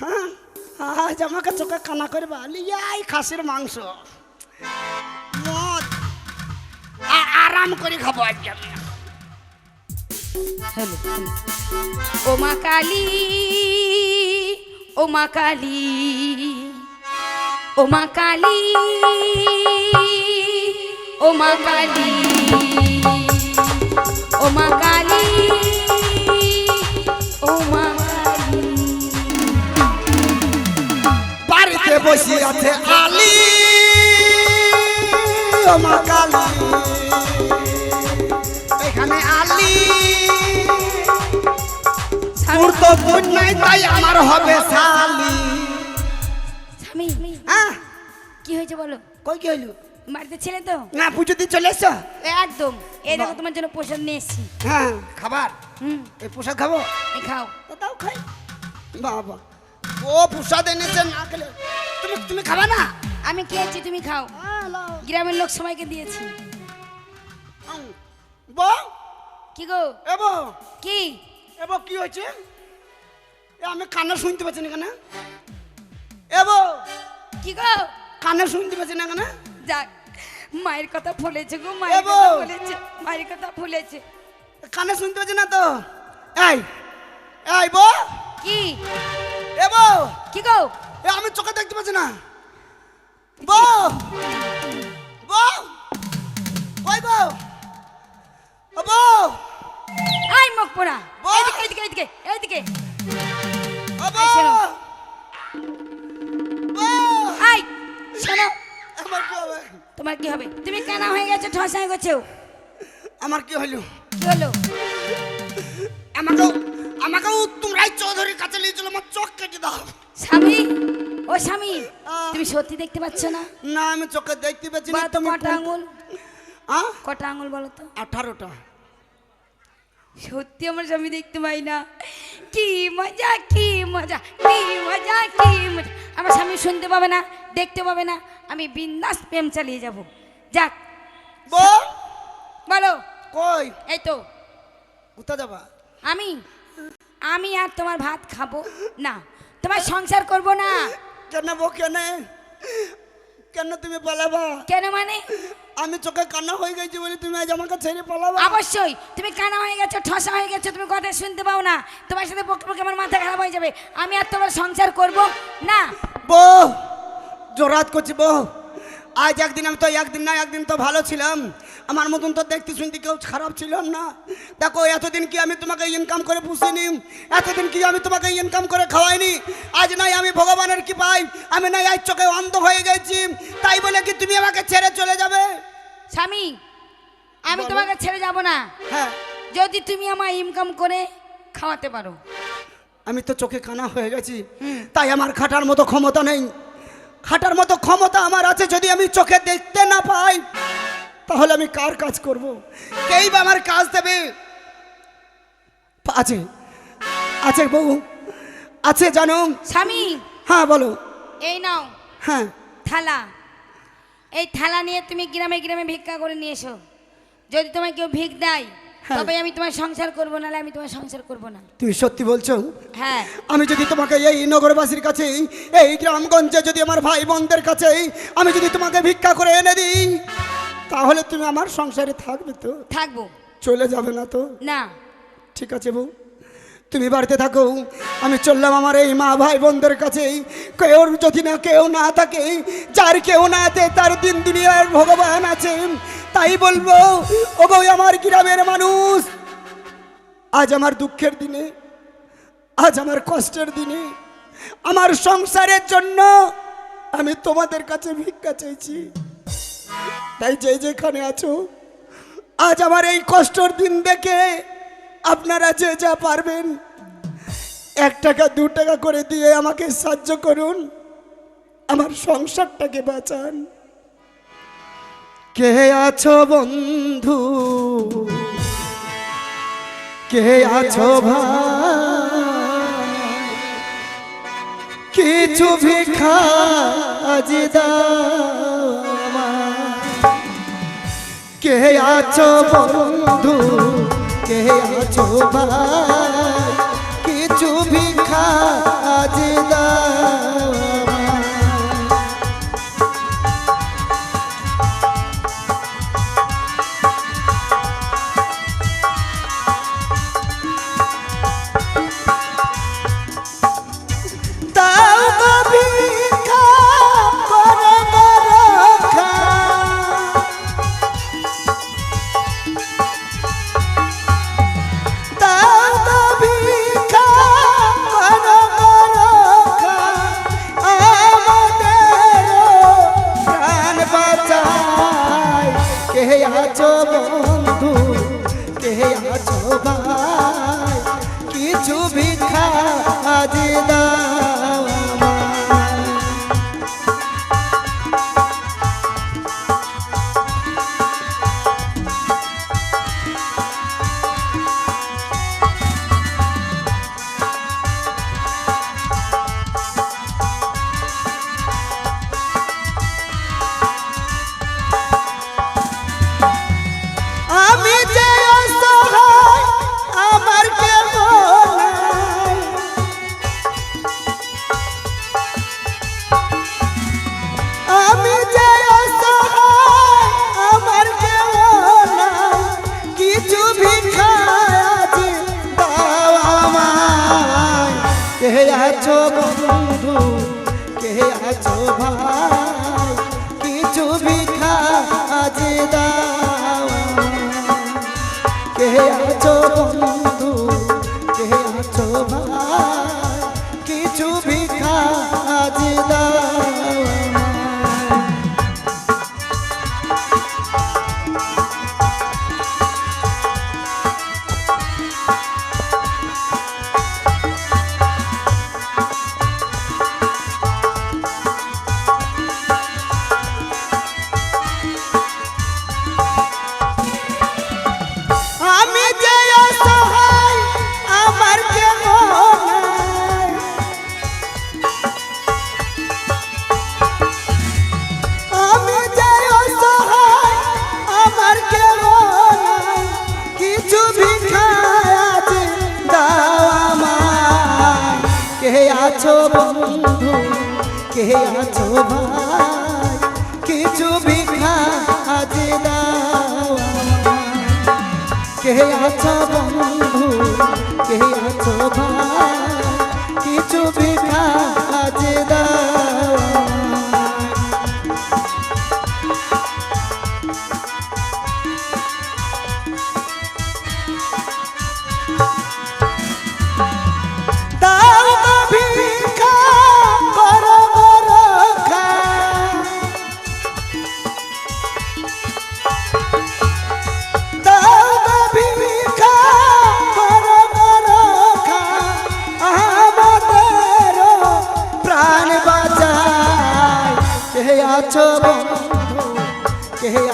হ্যাঁ আজ আমাকে চোখে কানা করে বালি খাসির মাংস। আরাম করে খাব আজকে আমি। হ্যালো ও মা কালী ও মা কালী ও মা কালী ও মা কালী ও মা কালী। বাড়িতে বসে আছে আলি মা কালী। এখানে আলি। তোর তো বোন নাই তাই আমার হবে শালি। স্বামী হ্যাঁ? কি হয়েছে বলো? কই কি হইল? বাড়িতে ছেলে তো? না পুজো দিয়ে চলে এসছো একদম। এই দেখো তোমার জন্য পোশাক নিয়ে এসছি। হ্যাঁ খাবার? হুম। এই পোশাক খাব? এই খাও। তো তাও খাই। বাবা ও প্রসাদ এনেছে না খেলে তুমি তুমি খাবা না? আমি খেয়েছি তুমি খাও। হ্যাঁ, গ্রামের লোক সবাইকে দিয়েছি। বউ? কি গো? এবো কি? এবো কি হয়েছে? এ আমি কানে শুনতে পাচ্ছি না কেন? এবো কি গো? কানে শুনতে পাচ্ছি না কেন? যাক মায়ের কথা ফুলেছে গো মায়ের। কথা ভুলেছে মায়ের কথা ভুলেছে। কানে শুনতে পাচ্ছি না তো? এই এই বউ। কি? এবো কি গো? এ আমি চোখে দেখতে পাচ্ছি না। বউ! বউ! ওই বউ! বউ! আই মুখ পোড়া। এই শোনো। বউ! বউ আই শোনো আমার কি হবে? তোমার কি হবে? তুমি কানা হয়ে গেছো ঠসা হয়ে গেছো? আমার কি হইল কি হলো? আমাকেও আমাকেও তোমরাই চৌধুরীর কাছে নিয়ে চলো আমার চোখ কেটে দাও। স্বামী ও স্বামী তুমি সত্যি দেখতে পাচ্ছ না? না আমি চোখে দেখতে পাচ্ছি না তুমি কটা আঙুল? হ্যাঁ কটা আঙুল বলো তো? আঠারোটা। সত্যি আমার স্বামী দেখতে পাই না। কি মজা কি মজা কি মজা কি মজা। আমার স্বামী শুনতে পাবে না দেখতে পাবে না। আমি বিন্দাস প্রেম চালিয়ে যাব। যাক। বলো। কই? এই তো। কোথা যাবা? আমি আমি আর তোমার ভাত খাব না। তোমার সংসার করব না। কেন বউ কেন? কেন তুমি পালাবা? কেন মানে? আমি চোখে কান্না হয়ে গেছি বলে তুমি আজ আমাকে ছেড়ে পালাবা? অবশ্যই। তুমি কানা হয়ে গেছো ঠসা হয়ে গেছো তুমি কথা শুনতে পাও না। তোমার সাথে পক্ষে পক্ষে আমার মাথা খারাপ হয়ে যাবে। আমি আর তোমার সংসার করব না। বউ জোরাত করছি বউ আজ একদিন আমি তো একদিন না একদিন তো ভালো ছিলাম। আমার মতন তো দেখতে শুনতে কেউ খারাপ ছিলাম না। দেখো এতদিন কি আমি তোমাকে ইনকাম করে পুষিনি? এতদিন কি আমি তোমাকে ইনকাম করে খাওয়াইনি? আজ নাই আমি ভগবানের কি পাই আমি নাই আজ চোখে অন্ধ হয়ে গেছি। তাই বলে কি তুমি আমাকে ছেড়ে চলে যাবে? স্বামী আমি তোমাকে ছেড়ে যাব না। হ্যাঁ। যদি তুমি আমার ইনকাম করে খাওয়াতে পারো। আমি তো চোখে কানা হয়ে গেছি। তাই আমার খাটার মতো ক্ষমতা নেই। খাটার মতো ক্ষমতা আমার আছে যদি আমি চোখে দেখতে না পাই। তাহলে আমি কার কাজ করব? কেই বা আমার কাজ দেবে? আছে আছে বউ আছে জানো। স্বামী। হ্যাঁ বলো। এই নাও হ্যাঁ। থালা। এই থালা নিয়ে তুমি গ্রামে গ্রামে ভিক্ষা করে নিয়ে এসো। যদি তোমায় কেউ ভিক দেয় হ্যাঁ। তবে আমি তোমার সংসার করব নাহলে আমি তোমার সংসার করব না। তুমি সত্যি বলছো? হ্যাঁ। আমি যদি তোমাকে এই নগরবাসীর কাছে এই গ্রামগঞ্জে যদি আমার ভাই বোনদের কাছে আমি যদি তোমাকে ভিক্ষা করে এনে দিই তাহলে তুমি আমার সংসারে থাকবে তো? থাকব। চলে যাবে না তো? না। ঠিক আছে বউ। তুমি বাড়িতে থাকো। আমি চললাম আমার এই মা ভাই বোনদের কাছে। কেউ যদি না কেউ না থাকে যার কেউ না আছে তার দিন দুনিয়ার ভগবান আছে। তাই বলব ও বউ আমার গ্রামের মানুষ। আজ আমার দুঃখের দিনে আজ আমার কষ্টের দিনে আমার সংসারের জন্য আমি তোমাদের কাছে ভিক্ষা চাইছি। তাই যে যেখানে আছো, আজ আমার এই কষ্টর দিন দেখে আপনারা যে যা পারবেন, এক টাকা, দু টাকা করে দিয়ে আমাকে সাহায্য করুন, আমার সংসারটাকে বাঁচান। কে আছো বন্ধু? কে আছো ভাই? কিছু ভিক্ষা আজ আছো বন্ধু? কে আছো ভাই? কিছু ভিক্ষা আছো বন্ধু? কে আছো ভাই? কিছু ভিক্ষা আজ দাও। কে আছো বন্ধু? কে আছো ভাই? কে আছো ভাই? কিছু ভিক্ষা আজ দাও। কে আছো বন্ধু? কে আছো ভাই? কিছু ভিক্ষা আজ দাও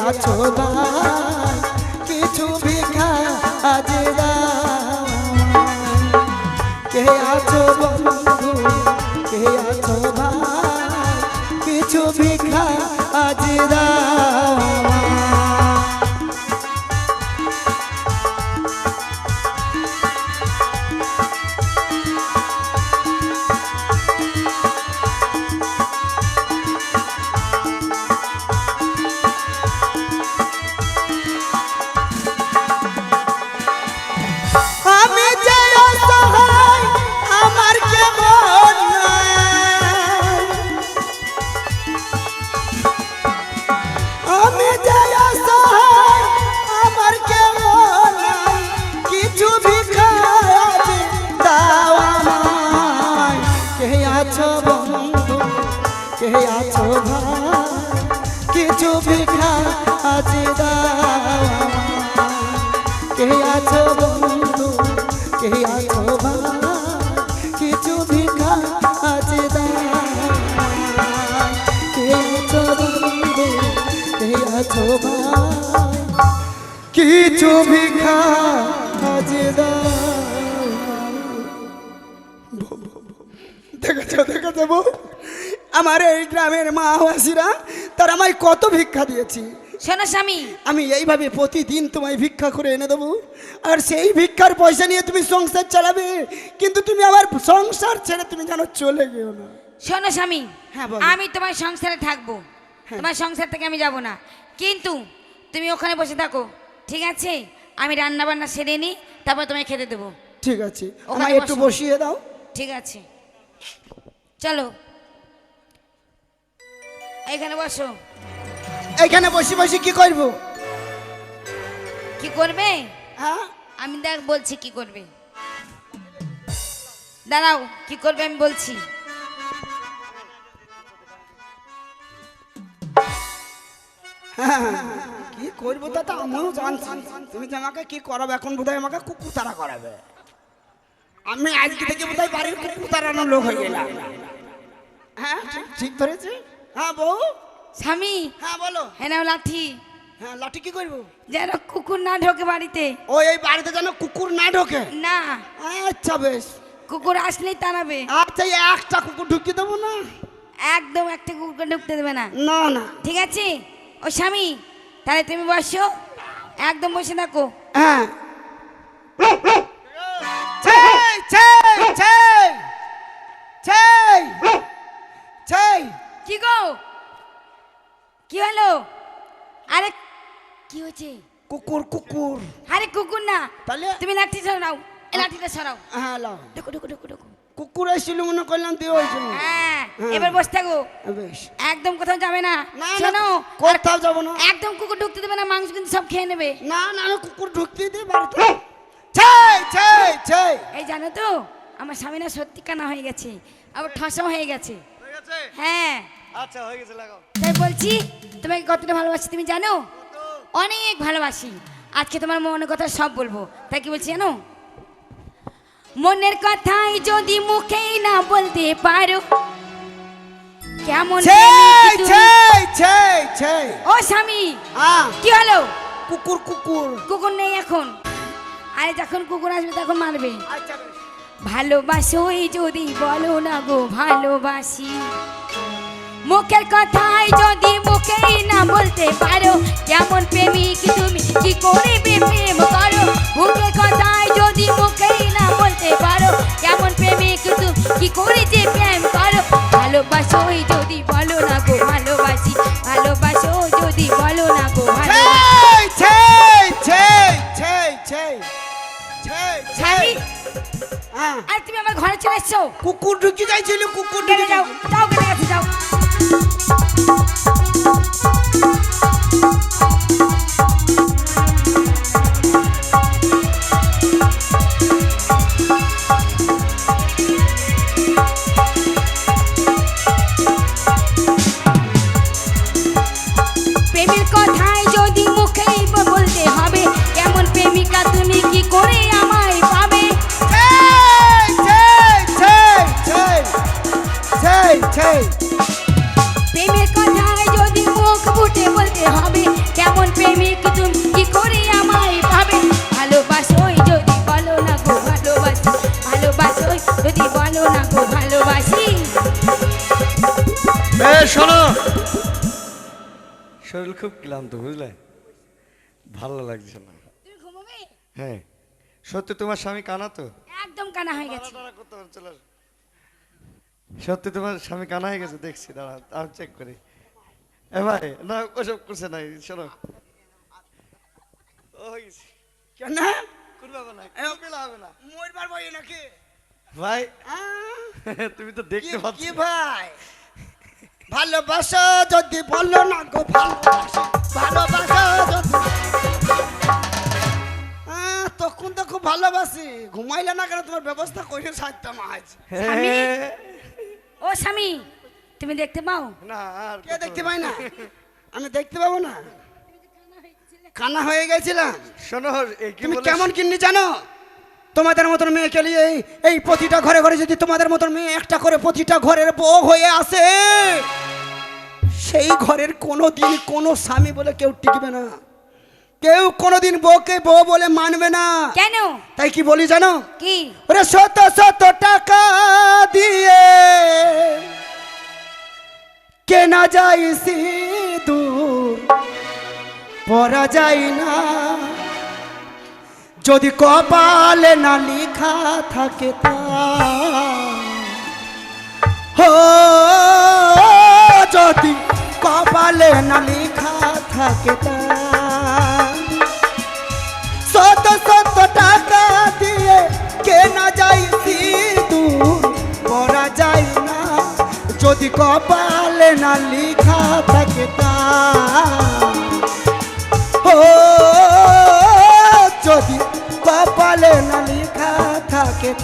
আছো ভাই কিছু ভিক্ষা আজ কে আছো বন্ধু, কে আছো ভাই কিছু ভিক্ষা আজ দাও আজ দাও। দেখেছ দেখেছ বউ? আমার এই গ্রামের তারা আমায় কত ভিক্ষা দিয়েছি। শোনো স্বামী। আমি এইভাবে প্রতিদিন তোমায় ভিক্ষা করে এনে দেবো। আর সেই ভিক্ষার পয়সা নিয়ে তুমি সংসার চালাবে কিন্তু তুমি আমার সংসার ছেড়ে তুমি যেন চলে গেও না। শোনো স্বামী হ্যাঁ, আমি তোমার সংসারে থাকব। হ্যাঁ। তোমার সংসার থেকে আমি যাব না। কিন্তু তুমি ওখানে বসে থাকো। ঠিক আছে? আমি রান্না বান্না সেরে নিই তারপর তোমায় খেতে দেবো। ঠিক আছে। আমায় একটু বসিয়ে দাও। ঠিক আছে। চলো। এখানে বসো। এখানে বসে বসে কি করব? কি করবে? হ্যাঁ? আমি দেখ বলছি কি করবে। দাঁড়াও কি করবে আমি বলছি। কি করব তা তো আমিও জানছি। তুমি যে আমাকে কি করাবে এখন বোধহয় আমাকে কুকুর তারা করাবে। আমি আজকে থেকে বোধহয় বাড়ির কুকুর তাড়ানোর লোক হয়ে গেলাম। হ্যাঁ? ঠিক- ধরেছে? হ্যাঁ বউ? স্বামী? হ্যাঁ বলো। হ্যাঁ নাও লাঠি। হ্যাঁ লাঠি কি করব? যেন কুকুর না ঢোকে বাড়িতে। ও এই বাড়িতে যেন কুকুর না ঢোকে? না। আচ্ছা বেশ। কুকুর আসলেই তাড়াবে। আচ্ছা একটা কুকুর ঢুকিয়ে দেবো না? একদম একটা কুকুরকে ঢুকতে দেবে না। না না। ঠিক আছে? ও স্বামী তাহলে তুমি বসো। একদম বসে থাকো। হ্যাঁ। কি গো? কি হলো? আরে কি হয়েছে? কুকুর কুকুর। আরে কুকুর না। তাহলে তুমি লাঠি সরাও। লাঠিটা সরাও। হ্যাঁ লাও। ঢুকো ঢুকো ঢুকো। কুকুর এসেছিল মনে করলাম তুই ওই জন্য হ্যাঁ হ্যাঁ। এবার বসে থাকো। বেশ। একদম কোথাও যাবে না। শোনো কোথাও যাব না। একদম কুকুর ঢুকতে দেবে না মাংস কিন্তু সব খেয়ে নেবে। না না আমি কুকুর ঢুকতে দিই বাড়িতে এই জানো তো আমার স্বামী না সত্যি কানা হয়ে গেছে আবার ঠসা হয়ে গেছে। হ্যাঁ আচ্ছা হয়ে গেছে লাগাও। তাই বলছি তোমাকে কতটা ভালোবাসি তুমি জানো? অনেক ভালোবাসি। আজকে তোমার মনের কথা সব বলব। তাই কি বলছি জানো? মনের কথাই যদি মুখেই না বলতে পারো কেমন ও স্বামী কি হলো? কুকুর কুকুর। কুকুর নেই এখন। আরে যখন কুকুর আসবে তখন মারবে। আচ্ছা। ভালোবাসোই যদি বলো না গো ভালোবাসি। মুখের কথাই যদি মুখেই না বলতে পারো কেমন ভালোবাসোই যদি বলো না গো ভালোবাসি ভালোবাসো যদি বলো না গো ভালোবাসি। স্বামী, হ্যাঁ। আর তুমি আমার ঘরে চলে এসছো। কুকুর ঢুকে যাইছিল কুকুর ঢুকে যাও? খুব ক্লান্ত বুঝলে? ভালো লাগছে না। হ্যাঁ। সত্যি তোমার স্বামী কানা তো? একদম কানা হয়ে গেছে। সত্যি তোমার স্বামী কানা হয়ে গেছে? দেখছি দাঁড়া আমি চেক করি। এ ভাই না ওসব করছে নাই শোনো। কেন? ভাই আহ, তুমি তো দেখতে পাচ্ছ। ভাই? ভালোবাসো যদি বলো না গো ভালোবাসো ভালোবাসো যদি তখন তো খুব ভালোবাসি। ঘুমাইলে না কেন তোমার ব্যবস্থা করে সারতাম আজ। স্বামী? ও স্বামী তুমি দেখতে পাও? না কে দেখতে পাই না? আমি দেখতে পাবো না। কানা হয়ে গেছিলাম। শোনো তুমি কেমন কিন্নি জানো? তোমাদের মতন মেয়েকে নিয়ে এই- এই প্রতিটা ঘরে ঘরে যদি তোমাদের মতন মেয়ে একটা করে প্রতিটা ঘরের বউ হয়ে আসে সেই ঘরের কোনো দিন কোনো স্বামী বলে কেউ টিকবে না। কেউ কোনোদিন বউকে বউ বলে মানবে না। কেন? তাই কি বলি জানো? কি? ওরে শত শত টাকা দিয়ে কেনা যায় সিঁদুর পরা যায় না। যদি কপালে না লিখা থাকে তা। হো, যদি কপালে না লেখা থাকে তা। শত শত টাকা দিয়ে কেনা যায় সিঁদুর, পরা যায় না। যদি কপালে না লিখা থাকে তা। ও থাকে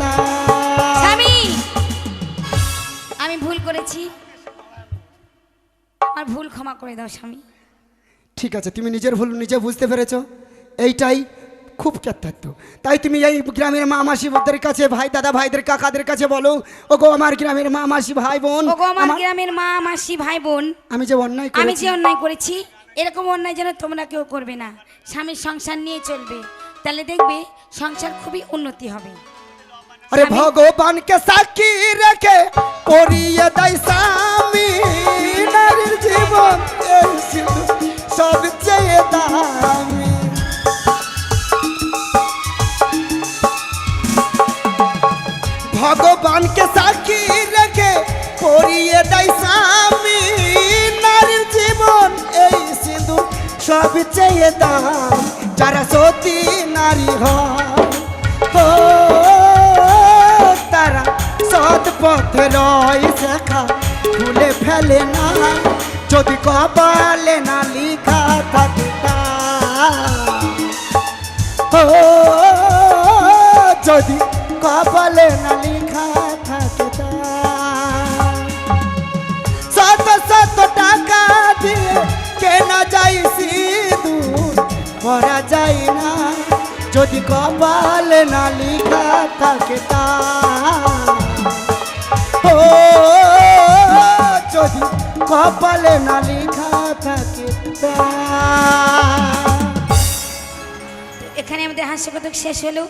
স্বামী! আমি ভুল করেছি। আমার ভুল ক্ষমা করে দাও স্বামী। ঠিক আছে তুমি নিজের ভুল নিজে বুঝতে পেরেছ। এইটাই খুব কর্তব্য তাই তুমি এই গ্রামের মা মাসিদের কাছে ভাই দাদা ভাইদের কাকাদের কাছে বলো ও গো আমার গ্রামের মা মাসি ভাই বোন ওগো আমার- গ্রামের মা মাসি ভাই বোন আমি যে অন্যায় আমি যে অন্যায় করেছি এরকম অন্যায় যেন তোমরা কেউ করবে না। স্বামীর সংসার নিয়ে চলবে। তাহলে দেখবে সংসার খুবই উন্নতি হবে। আরে ভগবানকে সাক্ষী রেখে করিয়ে দেয় স্বামী। নারীর জীবন সবচেয়ে দামি। ভগবানকে সাক্ষী রেখে করিয়ে দেয় স্বামী। নারীর জীবন এই সিঁদুর সবচেয়ে দাম। যারা সতী নারী হয় পথে রয় শেখা, খুলে ফেলে না যদি কপালে না লিখা থাকে। ও, যদি কপালে না লিখা থাকে। শত শত টাকা দিয়ে কেনা যায় সিঁদুর করা যায় না যদি কপালে না লিখা থাকে তা যদি কপালে না লেখা থাকে এখানে আমাদের হাস্যকথক শেষ হলো।